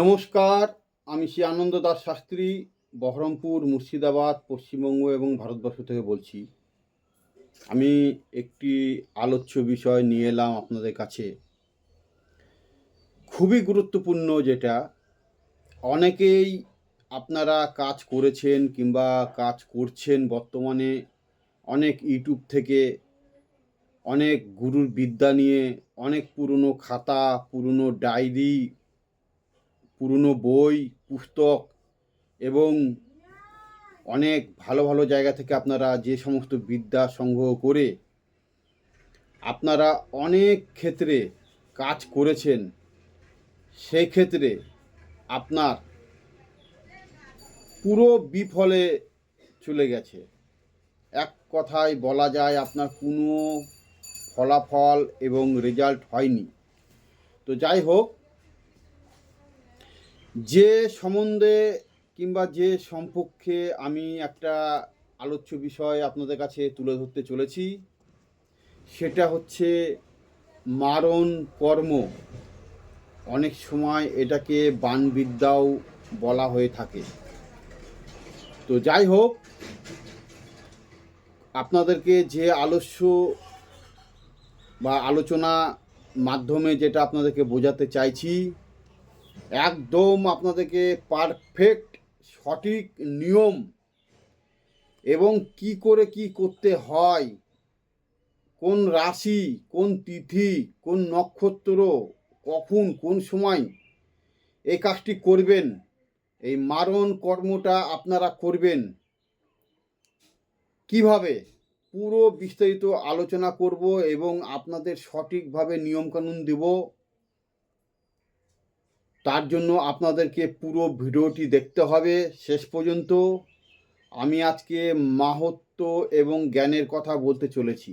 নমস্কার, আমি শ্রী আনন্দ দাস শাস্ত্রী, বহরমপুর, মুর্শিদাবাদ, পশ্চিমবঙ্গ এবং ভারতবর্ষ থেকে বলছি। আমি একটি আলোচ্য বিষয় নিয়ে এলাম আপনাদের কাছে। খুবই গুরুত্বপূর্ণ যেটা, অনেকেই আপনারা কাজ করেছেন কিংবা কাজ করছেন বর্তমানে অনেক ইউটিউব থেকে, অনেক গুরুর বিদ্যা নিয়ে, অনেক পুরনো খাতা, পুরনো ডায়েরি পুরনো বই, পুস্তক এবং অনেক ভালো ভালো জায়গা থেকে আপনারা যে সমস্ত বিদ্যা সংগ্রহ করে আপনারা অনেক ক্ষেত্রে কাজ করেছেন, সেই ক্ষেত্রে আপনার পুরো বিফলে চলে গেছে। এক কথায় বলা যায় আপনার কোনো ফলাফল এবং রেজাল্ট হয়নি। তো যাই হোক যে সম্বন্ধে কিংবা যে সম্পর্কে আমি একটা আলোচ্য বিষয় আপনাদের কাছে তুলে ধরতে চলেছি, সেটা হচ্ছে মারণ কর্ম। অনেক সময় এটাকে বানবিদ্যাও বলা হয়ে থাকে। তো যাই হোক, আপনাদেরকে যে আলস্য বা আলোচনা মাধ্যমে যেটা আপনাদেরকে বোঝাতে চাইছি একদম আপনাদেরকে পারফেক্ট সঠিক নিয়ম এবং কি করে কি করতে হয়, কোন রাশি, কোন তিথি, কোন নক্ষত্র, কখন, কোন সময় এই কাজটি করবেন, এই মারণ কর্মটা আপনারা করবেন। কীভাবে? পুরো বিস্তারিত আলোচনা করব এবং আপনাদের সঠিকভাবে নিয়মকানুন দেব। তার জন্য আপনাদেরকে পুরো ভিডিওটি দেখতে হবে। শেষ পর্যন্ত আমি আজকে মাহাত্ম এবং জ্ঞানের কথা বলতে চলেছি।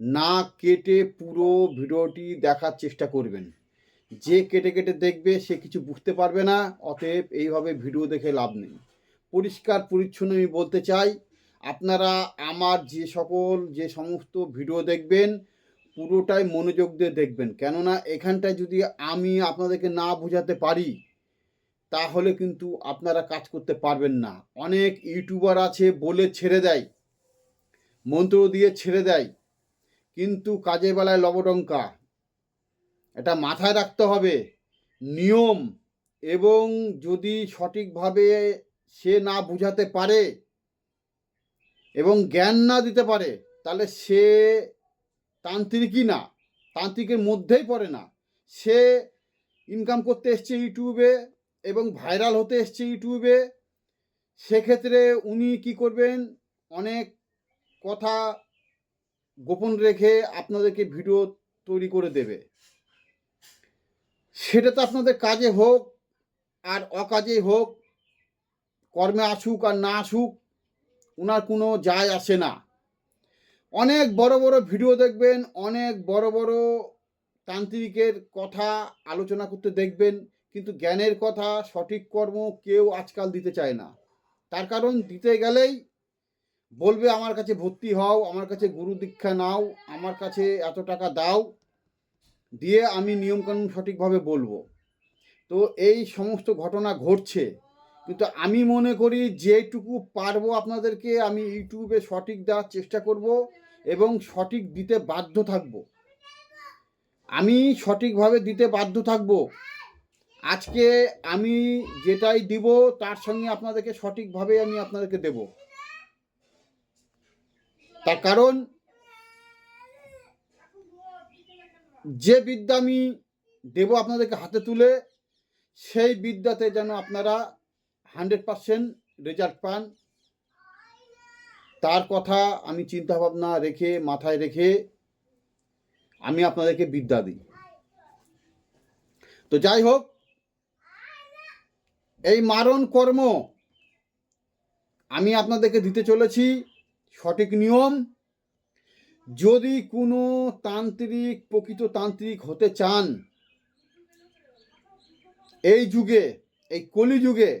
না কেটে পুরো ভিডিওটি দেখার চেষ্টা করবেন। যে কেটে কেটে দেখবে, সে কিছু বুঝতে পারবে না, অতএব এইভাবে ভিডিও দেখে লাভ নেই। পরিষ্কার পরিচ্ছন্ন আমি বলতে চাই, আপনারা আমার যে সকল, যে সমস্ত ভিডিও দেখবেন পুরোটাই মনোযোগ দিয়ে দেখবেন। কেননা এখানটায় যদি আমি আপনাদেরকে না বোঝাতে পারি, তাহলে কিন্তু আপনারা কাজ করতে পারবেন না। অনেক ইউটিউবার আছে বলে ছেড়ে দেয়, মন্ত্র দিয়ে ছেড়ে দেয়, কিন্তু কাজের বেলায় লবডঙ্কা। এটা মাথায় রাখতে হবে, নিয়ম, এবং যদি সঠিকভাবে সে না বুঝাতে পারে, এবং জ্ঞান না দিতে পারে, তাহলে সে তান্ত্রিকই না, তান্ত্রিকের মধ্যেই পড়ে না। সে ইনকাম করতে এসছে ইউটিউবে এবং ভাইরাল হতে এসছে ইউটিউবে সেক্ষেত্রে উনি কি করবেন? অনেক কথা গোপন রেখে আপনাদেরকে ভিডিও তৈরি করে দেবে। সেটা তো আপনাদের কাজে হোক আর অকাজে হোক, কর্মে আসুক আর না আসুক ওনার কোনো যায় আসে না। অনেক বড় বড় ভিডিও দেখবেন, অনেক বড় বড় তান্ত্রিকের কথা আলোচনা করতে দেখবেন, কিন্তু জ্ঞানের কথা, সঠিক কর্ম কেউ আজকাল দিতে চায় না। তার কারণ দিতে গেলেই বলবে, আমার কাছে ভর্তি হও, আমার কাছে গুরু দীক্ষা নাও, আমার কাছে এত টাকা দাও, দিয়ে আমি নিয়মকানুন সঠিকভাবে বলব। তো এই সমস্ত ঘটনা ঘটছে। কিন্তু আমি মনে করি, যেটুকু পারব আপনাদেরকে আমি ইউটিউবে সঠিক দেওয়ার চেষ্টা করব। এবং সঠিক দিতে বাধ্য থাকব। আমি সঠিকভাবে দিতে বাধ্য থাকব। আজকে আমি যেটাই দিব, তার সঙ্গে আপনাদেরকে সঠিকভাবে আমি আপনাদেরকে দেব। তার কারণ, যে বিদ্যা আমি দেব আপনাদেরকে হাতে তুলে, সেই বিদ্যাতে যেন আপনারা হান্ড্রেড পারসেন্ট রেজাল্ট পান। তার কথা আমি চিন্তা ভাবনা রেখে, মাথায় রেখে আমি আপনাদেরকে বিদ্যা দিই। তো যাই হোক, এই মারণ কর্ম আমি আপনাদেরকে দিতে চলেছি। সঠিক নিয়ম, যদি কোনো তান্ত্রিক, প্রকৃত তান্ত্রিক হতে চান, এই যুগে, এই কলিযুগে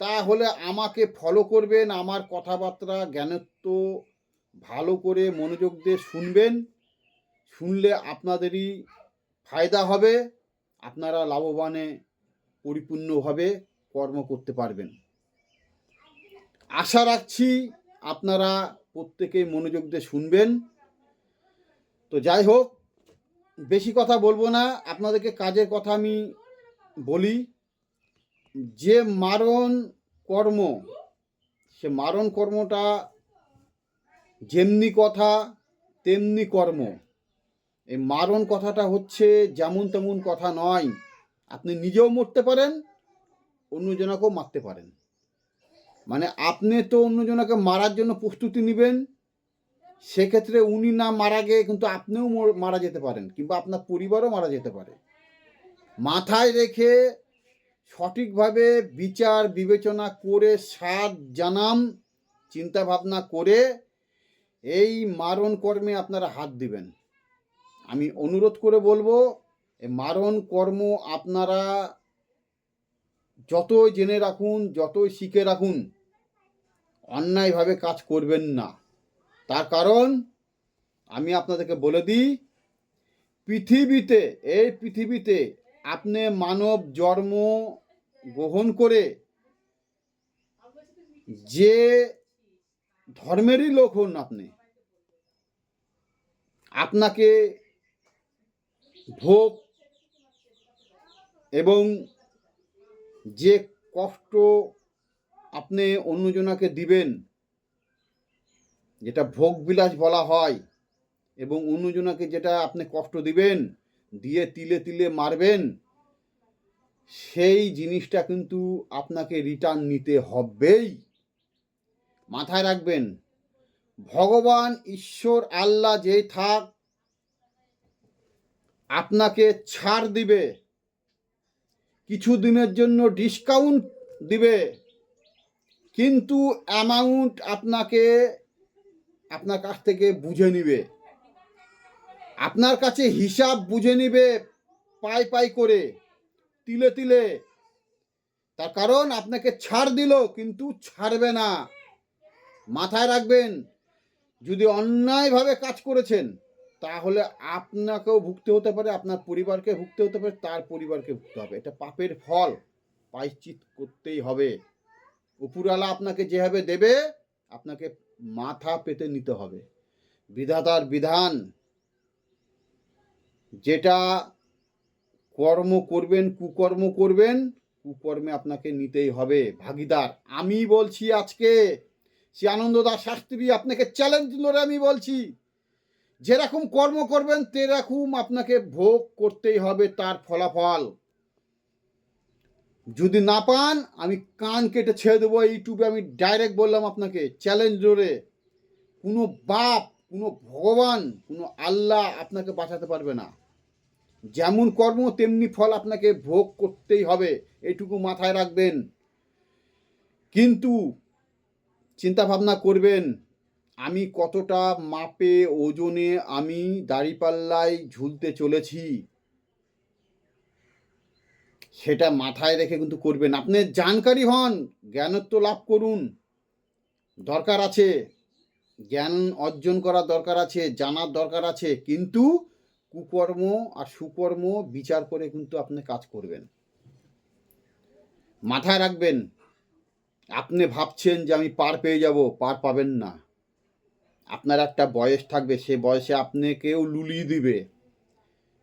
তাহলে আমাকে ফলো করবেন, আমার কথাবার্তা, জ্ঞানত্ব ভালো করে মনোযোগ দিয়ে শুনবেন। শুনলে আপনাদেরই ফায়দা হবে, আপনারা লাভবানে পরিপূর্ণভাবে কর্ম করতে পারবেন। আশা রাখছি আপনারা প্রত্যেকেই মনোযোগ দিয়ে শুনবেন। তো যাই হোক, বেশি কথা বলব না, আপনাদেরকে কাজের কথা আমি বলি। যে মারণ কর্ম, সে মারণ কর্মটা যেমনি কথা, তেমনি কর্ম। এই মারণ কথাটা হচ্ছে যেমন তেমন কথা নয়। আপনি নিজেও মরতে পারেন, অন্যজনকেও মারতে পারেন। মানে আপনি তো অন্যজনকে মারার জন্য প্রস্তুতি নেবেন, সেক্ষেত্রে উনি না মারা গিয়ে কিন্তু আপনিও মর- যেতে পারেন, কিংবা আপনার পরিবারও মারা যেতে পারে। মাথায় রেখে সঠিকভাবে বিচার বিবেচনা করে সাত জানাম চিন্তা ভাবনা করে এই মারণ কর্মে আপনারা হাত দিবেন। আমি অনুরোধ করে বলব মারণ কর্ম আপনারা যতই জেনে রাখুন, যতই শিখে রাখুন, অন্যায়ভাবে কাজ করবেন না। তার কারণ, আমি আপনাদেরকে বলে দিই, পৃথিবীতে, এই পৃথিবীতে আপনি মানব জন্ম গ্রহণ করে যে ধর্মেরই লোক হন আপনি, আপনাকে ভোগ এবং যে কষ্ট আপনি অন্যজনাকে দিবেন, যেটা ভোগ বিলাস বলা হয়, এবং অন্যজনাকে যেটা আপনি কষ্ট দিবেন, দিয়ে তিলে তিলে মারবেন সেই জিনিসটা কিন্তু আপনাকে রিটার্ন নিতে হবেই। মাথায় রাখবেন, ভগবান, ঈশ্বর, আল্লাহ যেই থাক, আপনাকে ছাড় দিবে কিছু দিনের জন্য ডিসকাউন্ট দিবে, কিন্তু অ্যামাউন্ট আপনাকে আপনার কাছ থেকে বুঝে নিবে। আপনার কাছে হিসাব বুঝে নিবে, পাই পাই করে। তিলে তিলে। তার কারণ আপনাকে ছাড় দিল, কিন্তু ছাড়বে না। মাথায় রাখবেন, যদি অন্যায়ভাবে কাজ করেছেন, তাহলে আপনাকেও ভুগতে হতে পারে, আপনার পরিবারকে ভুগতে হতে পারে, তার পরিবারকে ভুগতে হবে। এটা পাপের ফল পাইচিত করতেই হবে। উপরালা আপনাকে যেভাবে দেবে, আপনাকে মাথা পেতে নিতে হবে। বিধাতার বিধান, যেটা কর্ম করবেন, কুকর্ম করবেন, কুকর্মে আপনাকে নিতেই হবে। ভাগিদার, আমি বলছি আজকে, শ্রী আনন্দ দাস শাস্ত্রী আপনাকে চ্যালেঞ্জ করে আমি বলছি, যেরকম কর্ম করবেন, তেরকম আপনাকে ভোগ করতেই হবে তার ফলাফল। যদি না পান, আমি কান কেটে ছেড়ে দেবো, ইউটিউবে আমি ডাইরেক্ট বললাম আপনাকে চ্যালেঞ্জ ধরে। কোনো বাপ, কোনো ভগবান, কোনো আল্লাহ আপনাকে বাঁচাতে পারবে না। যেমন কর্ম, তেমনি ফল আপনাকে ভোগ করতেই হবে। এটুকু মাথায় রাখবেন। কিন্তু চিন্তা ভাবনা করবেন, আমি কতটা মাপে, ওজনে আমি দাড়িপাল্লায় ঝুলতে চলেছি। সেটা মাথায় রেখে কিন্তু করবেন। আপনি জানকারী হন, জ্ঞানত্ব লাভ করুন। দরকার আছে। জ্ঞান অর্জন করার দরকার আছে, জানার দরকার আছে। কিন্তু কুকর্ম আর সুকর্ম বিচার করে কিন্তু আপনি কাজ করবেন। মাথায় রাখবেন, আপনি ভাবছেন যে আমি পার পেয়ে যাব, পার পাবেন না। আপনার একটা বয়স থাকবে, সে বয়সে আপনাকেও লুলিয়ে দিবে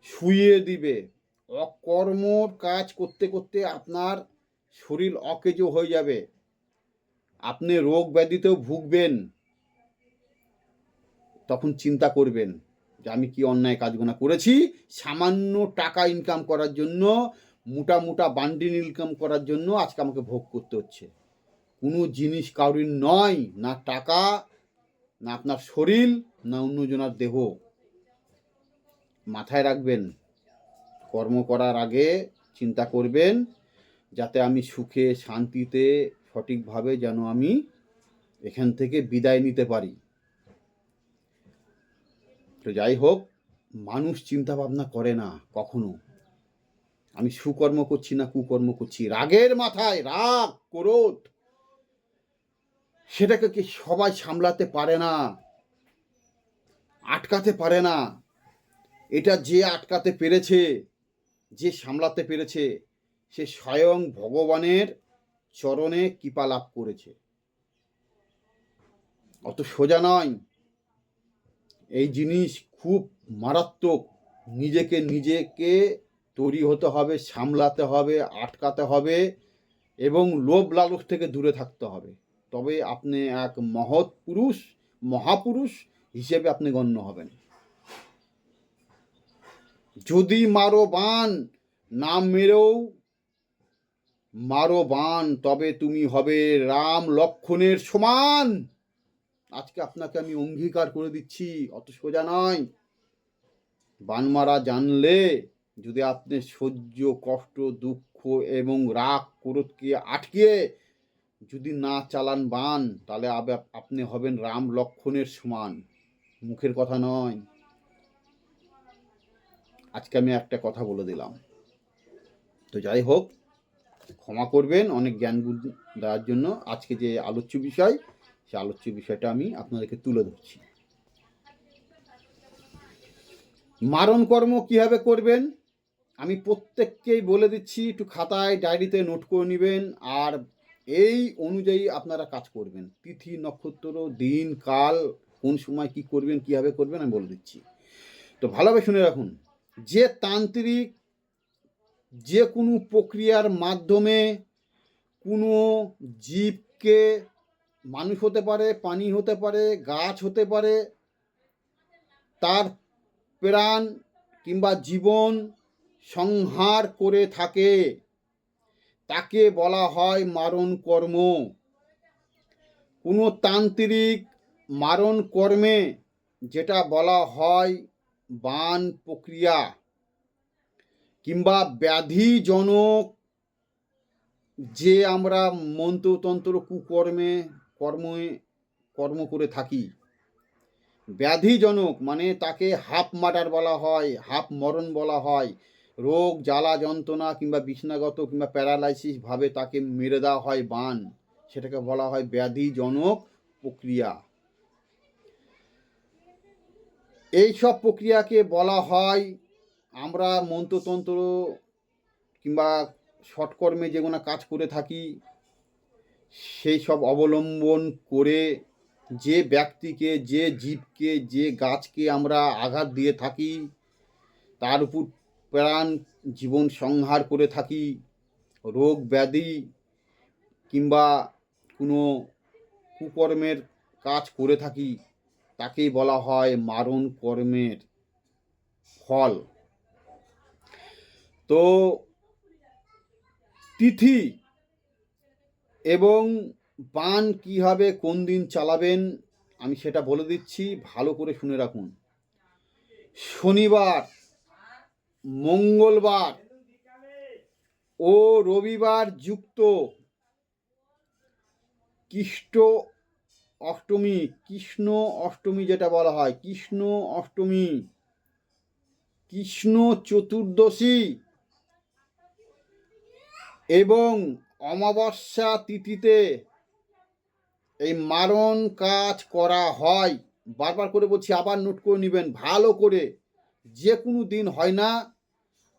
শুয়ে দিবে। অকর্মর কাজ করতে করতে আপনার শরীর অকেজো হয়ে যাবে। আপনি রোগ ব্যাধিতেও ভুগবেন, তখন চিন্তা করবেন। যে আমি কি অন্যায় কাজগুলো করেছি? সামান্য টাকা ইনকাম করার জন্য, মোটা মোটা বান্ডিল ইনকাম করার জন্য আজকে আমাকে ভোগ করতে হচ্ছে। কোনো জিনিস কারোর নয়, না টাকা, না আপনার শরীর, না অন্যজনার দেহ। মাথায় রাখবেন, কর্ম করার আগে চিন্তা করবেন, যাতে আমি সুখে, শান্তিতে, সঠিকভাবে যেন আমি এখান থেকে বিদায় নিতে পারি। তো যাই হোক, মানুষ চিন্তা ভাবনা করে না কখনো। আমি সুকর্ম করছি না কুকর্ম করছি। রাগের মাথায় রাগ, ক্রোধ, সেটাকে কি সবাই সামলাতে পারে না? আটকাতে পারে না। এটা যে আটকাতে পেরেছে, যে সামলাতে পেরেছে, সে স্বয়ং ভগবানের চরণে কৃপা লাভ করেছে। অত সোজা নয়। এই জিনিস খুব মারাত্মক। নিজেকে নিজেকে তৈরি হতে হবে, সামলাতে হবে, আটকাতে হবে এবং লোভ লালস থেকে দূরে থাকতে হবে। তবে আপনি এক মহৎ পুরুষ, মহাপুরুষ হিসেবে আপনি গণ্য হবেন। যদি মারো বান, না মেরেও মারো বান, তবে তুমি হবে রাম লক্ষণের সমান। আজকে আপনাকে আমি অঙ্গীকার করে দিচ্ছি, অত সোজা নয়। বানমারা জানলে যদি আপনি সহ্য, কষ্ট, দুঃখ এবং রাগ, ক্রোধকে আটকে যদি না চালান বান, তাহলে আপনি হবেন রাম লক্ষণের সমান। মুখের কথা নয়। আজকে আমি একটা কথা বলে দিলাম। তো যাই হোক, ক্ষমা করবেন, অনেক জ্ঞান দেওয়ার জন্য। আজকে যে আলোচ্য বিষয় সে আলোচ্য বিষয়টা আমি আপনাদেরকে তুলে ধরছি। মারণ কর্ম কীভাবে করবেন? আমি প্রত্যেককেই বলে দিচ্ছি, একটু খাতায়, ডায়েরিতে নোট করে নেবেন। আর এই অনুযায়ী আপনারা কাজ করবেন। তিথি, নক্ষত্র, দিন, কাল, কোন সময় কি করবেন, কীভাবে করবেন, আমি বলে দিচ্ছি। তো ভালোভাবে শুনে রাখুন, যে তান্ত্রিক যে কোনো প্রক্রিয়ার মাধ্যমে কোনো জীবকে মানুষ হতে পারে, পানি হতে পারে, গাছ হতে পারে, তার প্রাণ কিংবা জীবন সংহার করে থাকে। তাকে বলা হয় মারণ কর্ম। কোনো তান্ত্রিক মারণ কর্মে যেটা বলা হয় বান প্রক্রিয়া কিংবা ব্যাধিজনক যে আমরা মন্ত্রতন্ত্র কুকর্মে কর্মে কর্ম করে থাকি। ব্যাধিজনক মানে তাকে হাফ মার্ডার বলা হয়, হাফ মরণ বলা হয়। রোগ, জ্বালা, যন্ত্রণা কিংবা বিছনাগত কিংবা প্যারালাইসিস ভাবে তাকে মেরে দেওয়া হয় বান। সেটাকে বলা হয় ব্যাধিজনক প্রক্রিয়া। এই সব প্রক্রিয়াকে বলা হয় আমরা মন্ত্রতন্ত্র কিংবা সৎকর্মে যেগুলো কাজ করে থাকি। সেই সব অবলম্বন করে যে ব্যক্তিকে, যে জীবকে, যে গাছকে আমরা আঘাত দিয়ে থাকি, তার উপর প্রাণ জীবন সংহার করে থাকি, রোগ ব্যাধি কিংবা কোনো কুকর্মের কাজ করে থাকি, তাকেই বলা হয় মারণ কর্মের ফল। তো তিথি এবং বান কীভাবে কোন দিন চালাবেন, আমি সেটা বলে দিচ্ছি, ভালো করে শুনে রাখুন। শনিবার, মঙ্গলবার ও রবিবার যুক্ত কৃষ্ণ অষ্টমী কৃষ্ণ অষ্টমী যেটা বলা হয়, কৃষ্ণ অষ্টমী, কৃষ্ণ চতুর্দশী এবং অমাবস্যা তিথিতে এই মারণ কাজ করা হয়। বারবার করে বলছি, আবার নোট করে নেবেন, ভালো করে। যে কোনো দিন হয় না,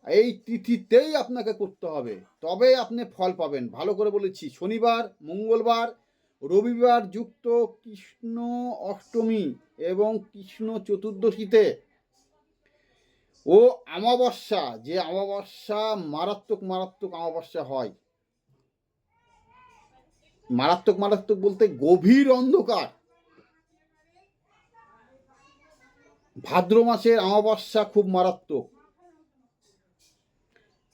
এই তিথিতেই আপনাকে করতে হবে। তবে আপনি ফল পাবেন। ভালো করে বলেছি, শনিবার, মঙ্গলবার, রবিবার যুক্ত কৃষ্ণ অষ্টমী এবং কৃষ্ণ চতুর্দশীতে ও অমাবস্যা, যে অমাবস্যা মারাত্মক মারাত্মক অমাবস্যা হয়। মারাত্মক মারাত্মক বলতে গভীর অন্ধকার। ভাদ্র মাসের অমাবস্যা খুব মারাত্মক।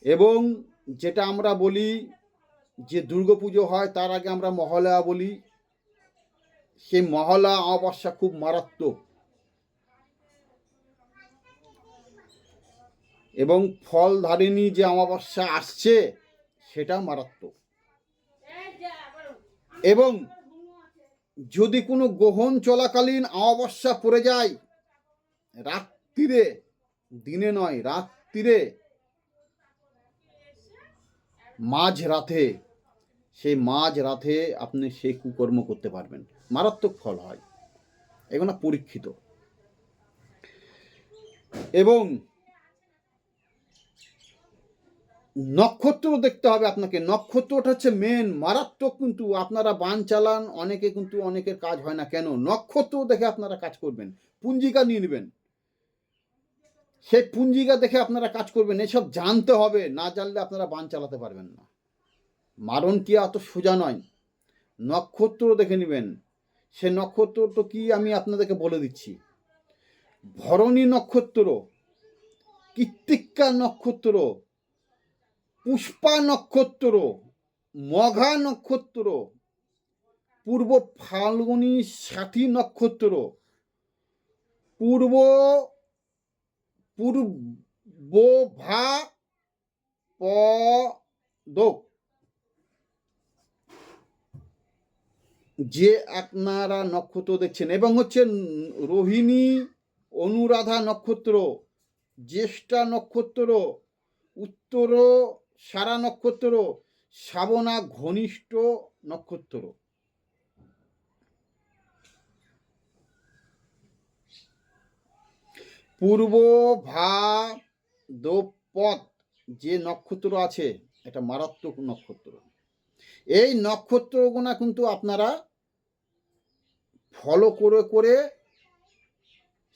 এবং যেটা আমরা বলি যে দুর্গাপুজো হয়, তার আগে আমরা মহালয়া বলি, সেই মহলা অমাবস্যা খুব মারাত্মক। এবং ফল ধারিণী যে অমাবস্যা আসছে, সেটা মারাত্মক। এবং যদি কোনো গ্রহণ চলাকালীন অমাবস্যা পড়ে যায়, রাত্রিরে, দিনে নয়, রাত্রিরে, মাঝ রাতে, সেই মাঝ রাতে আপনি সেই কুকর্ম করতে পারবেন। মারাত্মক ফল হয়। এগুলো পরীক্ষিত। এবং নক্ষত্র দেখতে হবে আপনাকে। নক্ষত্রটা হচ্ছে মেন মারাত্মক কিন্তু আপনারা বান চালান, অনেকে কিন্তু অনেকের কাজ হয় না। কেন? নক্ষত্র দেখে আপনারা কাজ করবেন। পুঞ্জিকা নিয়ে নেবেন। সেই পুঞ্জিকা দেখে আপনারা কাজ করবেন। এসব জানতে হবে। না জানলে আপনারা বান চালাতে পারবেন না। মারণ কি এত সোজা নয়। নক্ষত্র দেখে নেবেন। সে নক্ষত্র তো কি আমি আপনাদেরকে বলে দিচ্ছি। ভরণী নক্ষত্র, কৃত্তিকা নক্ষত্র পুষ্পা নক্ষত্র, মঘা নক্ষত্র, পূর্ব ফাল্গুনী সাথী নক্ষত্র, পূর্ব পূর্ব ভা পদক যে আপনারা নক্ষত্র দেখছেন এবং হচ্ছে রোহিণী, অনুরাধা নক্ষত্র, জ্যেষ্ঠা নক্ষত্র, উত্তর সারা নক্ষত্র শ্রাবণা ঘনিষ্ঠ নক্ষত্র। পূর্ব ভা দোপথ যে নক্ষত্র আছে, এটা মারাত্মক নক্ষত্র। এই নক্ষত্রগুনা কিন্তু আপনারা ফলো করে করে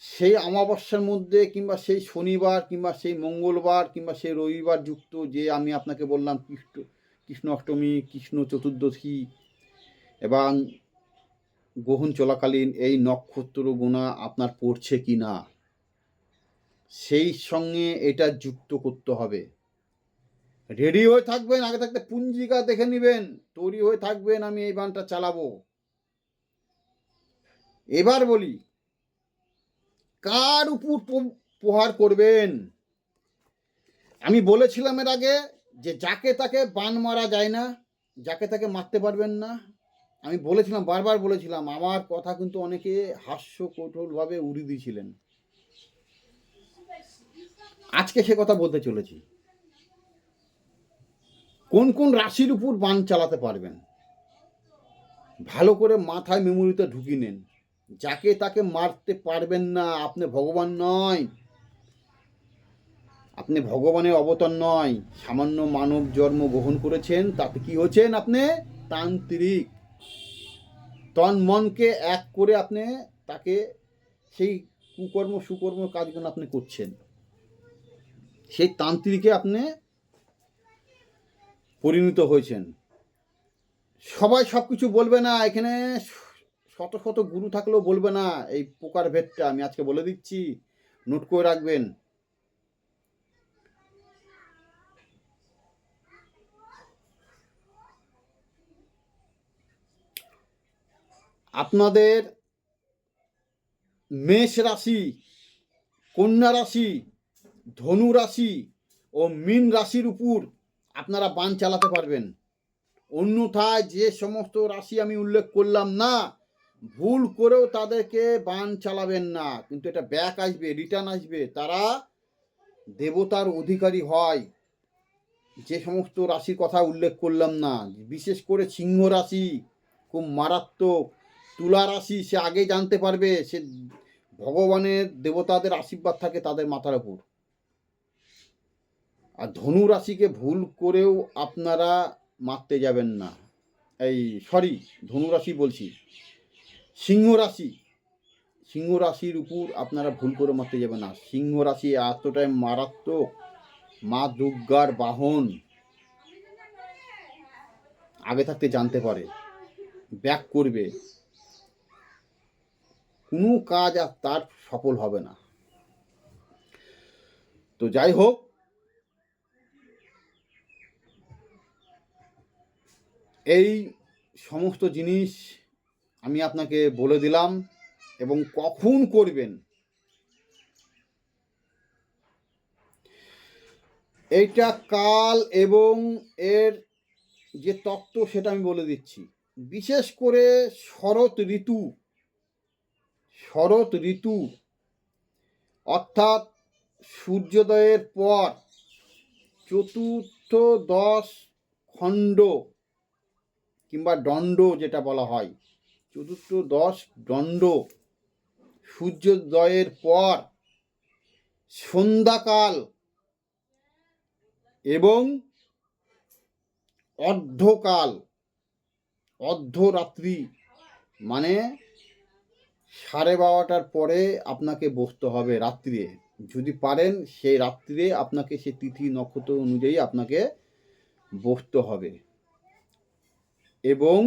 সেই অমাবস্যার মধ্যে কিংবা সেই শনিবার কিংবা সেই মঙ্গলবার কিংবা সেই রবিবার যুক্ত যে আমি আপনাকে বললাম কৃষ্ণ কৃষ্ণ অষ্টমী, কৃষ্ণ চতুর্দশী এবং গ্রহণ চলাকালীন এই নক্ষত্র গোনা আপনার পড়ছে কি না, সেই সঙ্গে এটা যুক্ত করতে হবে। রেডি হয়ে থাকবেন, আগে থাকতে পুঞ্জিকা দেখে নেবেন, তৈরি হয়ে থাকবেন, আমি এই বানটা চালাবো। এবার বলি কার উপর প্রহার করবেন? আমি বলেছিলাম এর আগে যে যাকে তাকে বান মারা যায় না, যাকে তাকে মারতে পারবেন না। আমি বলেছিলাম, বারবার বলেছিলাম, আমার কথা কিন্তু অনেকে হাস্য কৌটলভাবে উড়িয়ে দিয়েছিলেন। আজকে সে কথা বলতে চলেছি। কোন কোন রাশির উপর বান চালাতে পারবেন? ভালো করে মাথায় মেমোরিতে ঢুকিয়ে নেন। যাকে তাকে মারতে পারবেন না, আপনি ভগবান নয়। আপনি ভগবানের অবতার নয়। সামান্য মানব জন্ম গ্রহণ করেছেন, তাতে কি হচ্ছেন আপনি? তান্ত্রিক। তন মনকে এক করে আপনি তাকে সেই কুকর্ম, সুকর্ম কাজগুলো আপনি করছেন। সেই তান্ত্রিকে আপনি পরিণত হয়েছেন। সবাই সব কিছু বলবে না, এখানে শত শত গুরু থাকলেও বলবে না, এই পোকার ভেদটা আমি আজকে বলে দিচ্ছি, নোট করে রাখবেন। আপনাদের মেষ রাশি, কন্যা রাশি, ধনু রাশি ও মীন রাশির উপর আপনারা বান চালাতে পারবেন। অন্যথায় যে সমস্ত রাশি আমি উল্লেখ করলাম না ভুল করেও তাদেরকে বান চালাবেন না। কিন্তু এটা ব্যাক আসবে রিটার্ন আসবে। তারা দেবতার অধিকারী হয়। যে সমস্ত রাশির কথা উল্লেখ করলাম না। বিশেষ করে সিংহ রাশি খুব মারাত্মক। তুলা রাশি সে আগে জানতে পারবে, সে ভগবানের দেবতাদের আশীর্বাদ থাকে তাদের মাথার উপর আর ধনু রাশিকে ভুল করেও আপনারা মারতে যাবেন না। এই সরি ধনু রাশি বলছি। সিংহ রাশি। সিংহ রাশির উপর আপনারা ভুল করে মারতে যাবেন না। সিংহ রাশি এতটাই মারাত্মক। মা দুর্গার বাহন। আগে থাকতে জানতে পারে। ব্যাক করবে। কোনো কাজ আর তার সফল হবে না। তো যাই হোক। এই সমস্ত জিনিস আমি আপনাকে বলে দিলাম এবং কখন করবেন? এইটা কাল এবং এর যে তত্ত্ব সেটা আমি বলে দিচ্ছি। বিশেষ করে শরৎ ঋতু শরৎ ঋতু, অর্থাৎ সূর্যোদয়ের পর চতুর্থ দশ খণ্ড কিংবা দণ্ড যেটা বলা হয় চতুর্থ দশ দণ্ড। সূর্যোদয়ের পর সন্ধ্যাকাল এবং অর্ধকাল, অর্ধরাত্রি মানে সাড়ে বারোটার পরে আপনাকে বসতে হবে রাত্রিরে যদি পারেন সেই রাত্রিরে আপনাকে সে তিথি নক্ষত্র অনুযায়ী আপনাকে বসতে হবে। এবং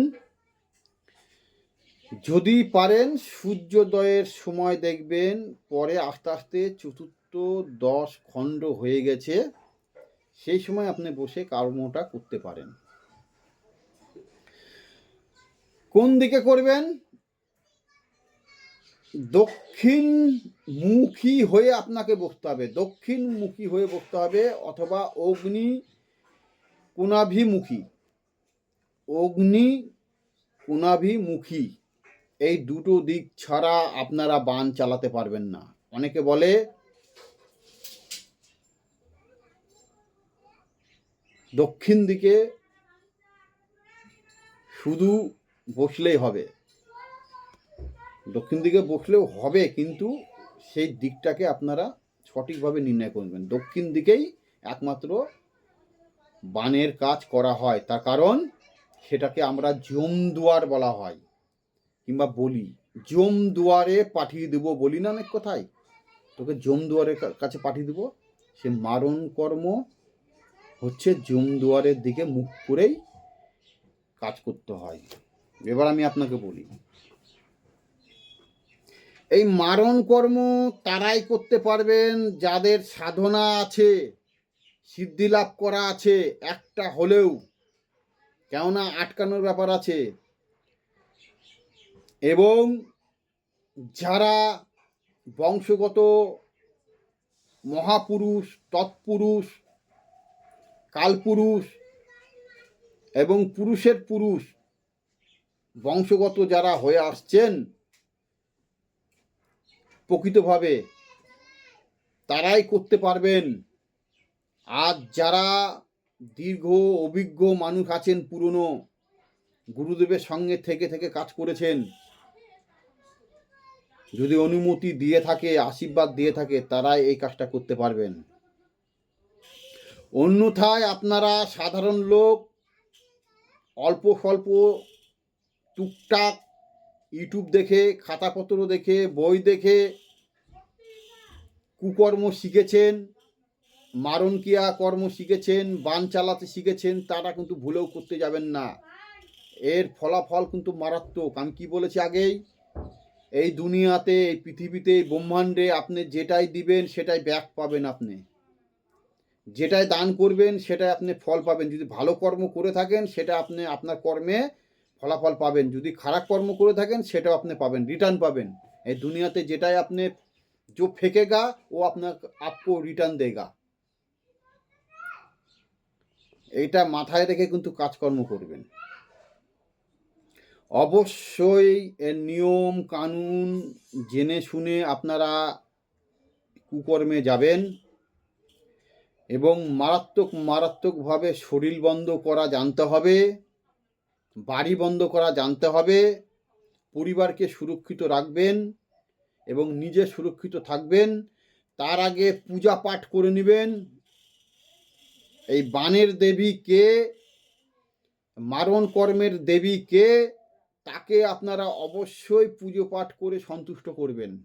যদি পারেন, সূর্যোদয়ের সময় দেখবেন, পরে আস্তে আস্তে চতুর্থ দশ খণ্ড হয়ে গেছে, সেই সময় আপনি বসে কর্মটা করতে পারেন। কোন দিকে করবেন? দক্ষিণ মুখী হয়ে আপনাকে বসতে হবে। দক্ষিণ মুখী হয়ে বসতে হবে অথবা অগ্নি কোনাভিমুখী অগ্নি কোনাভিমুখী এই দুটো দিক ছাড়া আপনারা বান চালাতে পারবেন না। অনেকে বলে, দক্ষিণ দিকে শুধু বসলেই হবে। দক্ষিণ দিকে বসলেও হবে, কিন্তু সেই দিকটাকে আপনারা সঠিকভাবে নির্ণয় করবেন। দক্ষিণ দিকেই একমাত্র বানের কাজ করা হয়, তার কারণ সেটাকে আমরা জমদুয়ার বলা হয়। কিংবা বলি, জম দুয়ারে পাঠিয়ে দেবো বলি না অনেক কথায় তোকে জম দুয়ারের কাছে পাঠিয়ে দেবো। সে মারণ কর্ম হচ্ছে জম দুয়ারের দিকে মুখ করেই কাজ করতে হয়। এবার আমি আপনাকে বলি, এই মারণ কর্ম তারাই করতে পারবেন যাদের সাধনা আছে, সিদ্ধি লাভ করা আছে, একটা হলেও। কেননা আটকানোর ব্যাপার আছে এবং যারা বংশগত মহাপুরুষ, তৎপুরুষ, কালপুরুষ এবং পুরুষের পুরুষ বংশগত যারা হয়ে আসছেন, প্রকৃতভাবে তারাই করতে পারবেন। আর যারা দীর্ঘ, অভিজ্ঞ মানুষ আছেন, পুরনো, গুরুদেবের সঙ্গে থেকে থেকে কাজ করেছেন যদি অনুমতি দিয়ে থাকে, আশীর্বাদ দিয়ে থাকে, তারাই এই কাজটা করতে পারবেন। অন্যথায় আপনারা সাধারণ লোক, অল্প স্বল্প, টুকটাক ইউটিউব দেখে, খাতাপত্র দেখে, বই দেখে কুকর্ম শিখেছেন মারণ ক্রিয়া কর্ম শিখেছেন, বান চালাতে শিখেছেন, তারা কিন্তু ভুলেও করতে যাবেন না। এর ফলাফল কিন্তু মারাত্মক। আমি কি বলেছি আগেই? এই দুনিয়াতে, এই পৃথিবীতে, এই ব্রহ্মাণ্ডে আপনি যেটাই দিবেন, সেটাই ব্যাক পাবেন আপনি। যেটাই দান করবেন, সেটাই আপনি ফল পাবেন। যদি ভালো কর্ম করে থাকেন, সেটা আপনি আপনার কর্মে ফলাফল পাবেন। যদি খারাপ কর্ম করে থাকেন, সেটাও আপনি পাবেন রিটার্ন পাবেন। এই দুনিয়াতে যেটাই আপনি जो ও আপনার अपना आपको রিটার্ন দেগা। এটা মাথায় রেখে কিন্তু কাজকর্ম করবেন। অবশ্যই এর নিয়ম, কানুন জেনে শুনে আপনারা কুকর্মে যাবেন এবং মারাত্মক, মারাত্মকভাবে শরীর বন্ধ করা জানতে হবে, বাড়ি বন্ধ করা জানতে হবে, পরিবারকে সুরক্ষিত রাখবেন এবং নিজে সুরক্ষিত থাকবেন। তার আগে পূজা পাঠ করে নেবেন। এই বানের দেবী কে মারণ কর্মের দেবী কে তাকে আপনারা অবশ্যই পুজো পাঠ করে সন্তুষ্ট করবেন।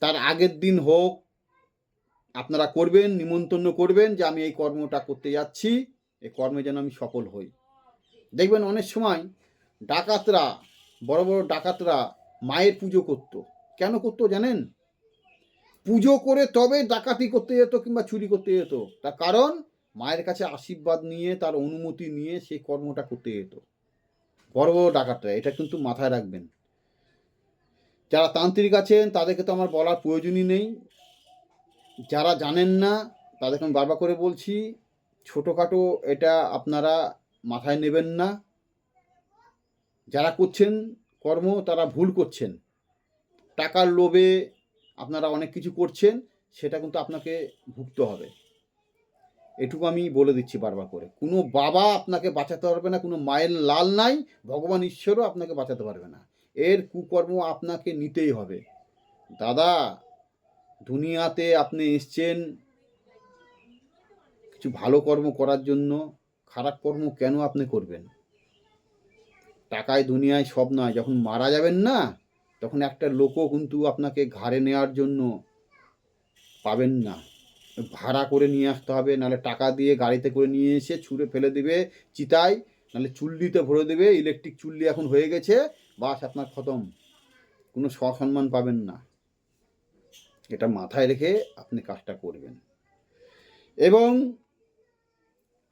তার আগের দিন হোক, আপনারা করবেন, নিমন্ত্রণ করবেন যে আমি এই কর্মটা করতে যাচ্ছি এই কর্মে যেন আমি সফল হই। দেখবেন অনেক সময় ডাকাতরা, বড় বড় ডাকাতরা মায়ের পুজো করত। কেন করতো জানেন? পুজো করে তবে ডাকাতি করতে যেত কিংবা চুরি করতে যেত। তার কারণ, মায়ের কাছে আশীর্বাদ নিয়ে, তার অনুমতি নিয়ে সেই কর্মটা করতে যেত। বড় বড় ডাকাতরা, এটা কিন্তু মাথায় রাখবেন। যারা তান্ত্রিক আছেন, তাদেরকে তো আমার বলার প্রয়োজনই নেই। যারা জানেন না, তাদেরকে আমি বারবার করে বলছি, ছোটোখাটো এটা আপনারা মাথায় নেবেন না। যারা করছেন কর্ম, তারা ভুল করছেন। টাকার লোভে আপনারা অনেক কিছু করছেন, সেটা কিন্তু আপনাকে ভুগতে হবে। এটুকু আমি বলে দিচ্ছি বারবার করে। কোনো বাবা আপনাকে বাঁচাতে পারবে না, কোনো মায়ের লাল নাই, ভগবান ঈশ্বরও আপনাকে বাঁচাতে পারবে না। এর কুকর্ম আপনাকে নিতেই হবে। দাদা, দুনিয়াতে আপনি এসছেন কিছু ভালো কর্ম করার জন্য, খারাপ কর্ম কেন আপনি করবেন? টাকায় দুনিয়ায় সব নয়, যখন মারা যাবেন না, তখন একটা লোকও কিন্তু আপনাকে ঘাড়ে নেওয়ার জন্য পাবেন না। ভাড়া করে নিয়ে আসতে হবে, নাহলে টাকা দিয়ে গাড়িতে করে নিয়ে এসে ছুঁড়ে ফেলে দেবে চিতায়, নাহলে চুল্লিতে ভরে দেবে ইলেকট্রিক চুল্লি এখন হয়ে গেছে, বাস আপনার খতম। কোনো সসম্মান পাবেন না। এটা মাথায় রেখে আপনি কাজটা করবেন। এবং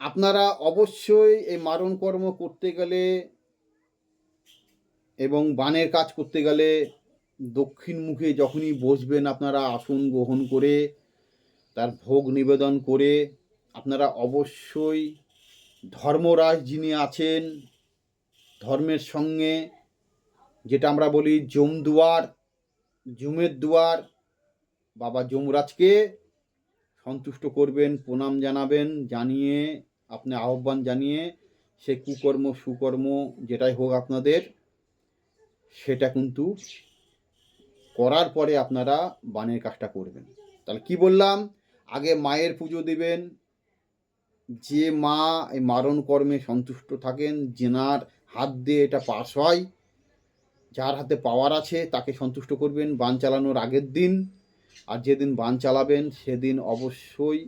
আপনারা অবশ্যই এই মারণ কর্ম করতে গেলে এবং বানের কাজ করতে গেলে দক্ষিণ মুখে যখনই বসবেন, আপনারা আসন গ্রহণ করে তার ভোগ নিবেদন করে আপনারা অবশ্যই ধর্মরাজ যিনি আছেন, ধর্মের সঙ্গে যেটা আমরা বলি জমদুয়ার জুমের দুয়ার, বাবা যমরাজকে সন্তুষ্ট করবেন, প্রণাম জানাবেন, জানিয়ে আপনি আহ্বান জানিয়ে সে কুকর্ম, সুকর্ম যেটাই হোক আপনাদের, সেটা কিন্তু করার পরে আপনারা বানের কাজটা করবেন। তাহলে কি বললাম? আগে মায়ের পুজো দিবেন, যে মা এই মারণ কর্মে সন্তুষ্ট থাকেন, যেনার হাত দিয়ে এটা পাস হয়, যার হাতে পাওয়ার আছে তাকে সন্তুষ্ট করবেন বান চালানোর আগের দিন। আর যেদিন বান চালাবেন সেদিন অবশ্যই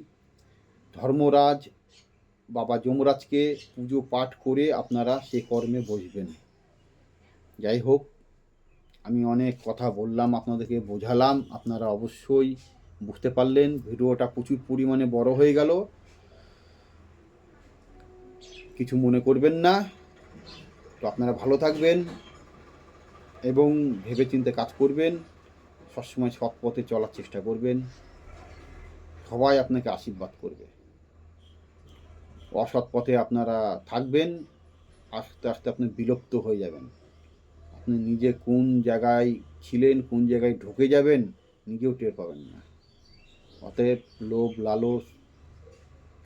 ধর্মরাজ বাবা যমরাজকে পুজো পাঠ করে আপনারা সে কর্মে বসবেন। যাই হোক, আমি অনেক কথা বললাম, আপনাদেরকে বোঝালাম, আপনারা অবশ্যই বুঝতে পারলেন, ভিডিওটা প্রচুর পরিমাণে বড় হয়ে গেল। কিছু মনে করবেন না। তো আপনারা ভালো থাকবেন এবং ভেবেচিন্তে কাজ করবেন। সবসময় সৎ পথে চলার চেষ্টা করবেন। সবাই আপনাকে আশীর্বাদ করবে। অসৎ পথে আপনারা থাকবেন, আস্তে আস্তে আপনি বিলুপ্ত হয়ে যাবেন। আপনি নিজে কোন জায়গায় ছিলেন, কোন জায়গায় ঢুকে যাবেন, নিজেও টের পাবেন না। অতএব লোভ লালস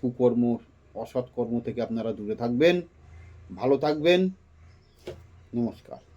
কুকর্ম অসৎকর্ম থেকে আপনারা দূরে থাকবেন। ভালো থাকবেন। নমস্কার।